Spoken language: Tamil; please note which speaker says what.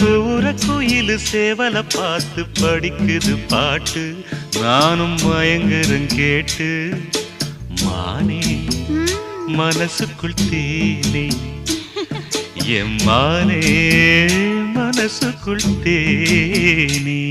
Speaker 1: கூற குயில் சேவல பார்த்து படிக்குது பாட்டு. நானும் மயங்குறேன் கேட்டு. மானே மனசுக்குள் தேனே. எம்மானே மனசுக்குள் தேனே.